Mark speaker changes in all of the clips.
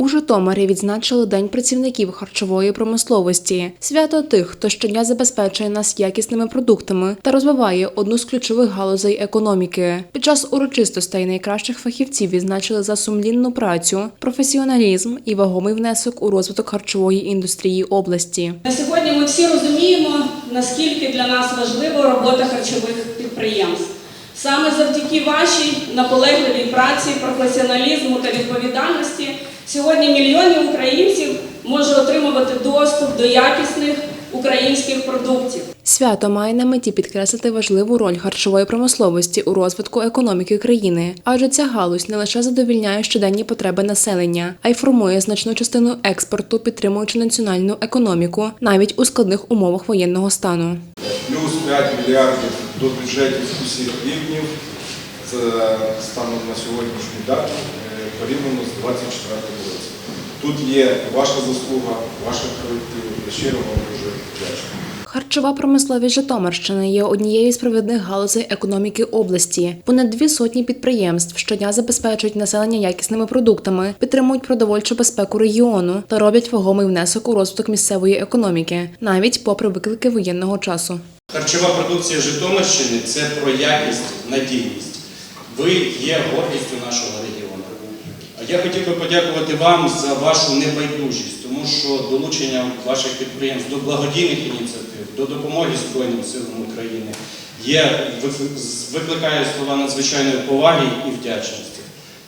Speaker 1: У Житомирі відзначили День працівників харчової промисловості, свято тих, хто щодня забезпечує нас якісними продуктами та розвиває одну з ключових галузей економіки. Під час урочистостей найкращих фахівців відзначили за сумлінну працю, професіоналізм і вагомий внесок у розвиток харчової індустрії області.
Speaker 2: На сьогодні ми всі розуміємо, наскільки для нас важлива робота харчових підприємств. Саме завдяки вашій наполегливій праці, професіоналізму та відповідальності сьогодні мільйони українців може отримувати доступ до якісних українських продуктів.
Speaker 1: Свято має на меті підкреслити важливу роль харчової промисловості у розвитку економіки країни, адже ця галузь не лише задовільняє щоденні потреби населення, а й формує значну частину експорту, підтримуючи національну економіку навіть у складних умовах воєнного стану.
Speaker 3: плюс 5 мільярдів до бюджетів усіх рівнів. Це станом на сьогоднішню дату е, порівняно з 24 році. Тут є ваша заслуга, ваших колективів. Я щиро вам дуже вдячний.
Speaker 1: Харчова промисловість Житомирщини є однією з провідних галузей економіки області. Понад дві сотні підприємств щодня забезпечують населення якісними продуктами, підтримують продовольчу безпеку регіону та роблять вагомий внесок у розвиток місцевої економіки, навіть попри виклики воєнного часу.
Speaker 4: Харчова продукція Житомирщини це про якість, надійність. Ви є гордістю нашого регіону. Я хотів би подякувати вам за вашу небайдужість, тому що долучення ваших підприємств до благодійних ініціатив, до допомоги Збройним силам України є, викликає слова надзвичайної поваги і вдячності.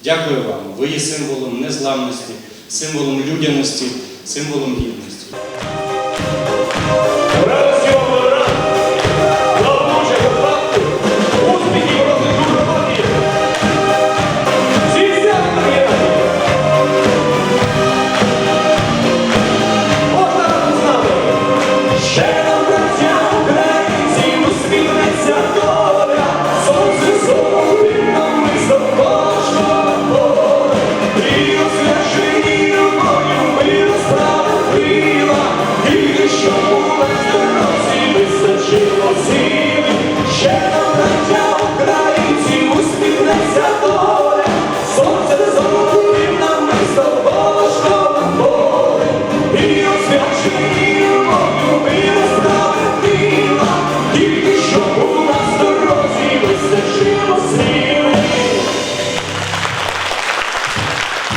Speaker 4: Дякую вам. Ви є символом незламності, символом людяності, символом гідності.
Speaker 5: Що у нас дорозі височило ще до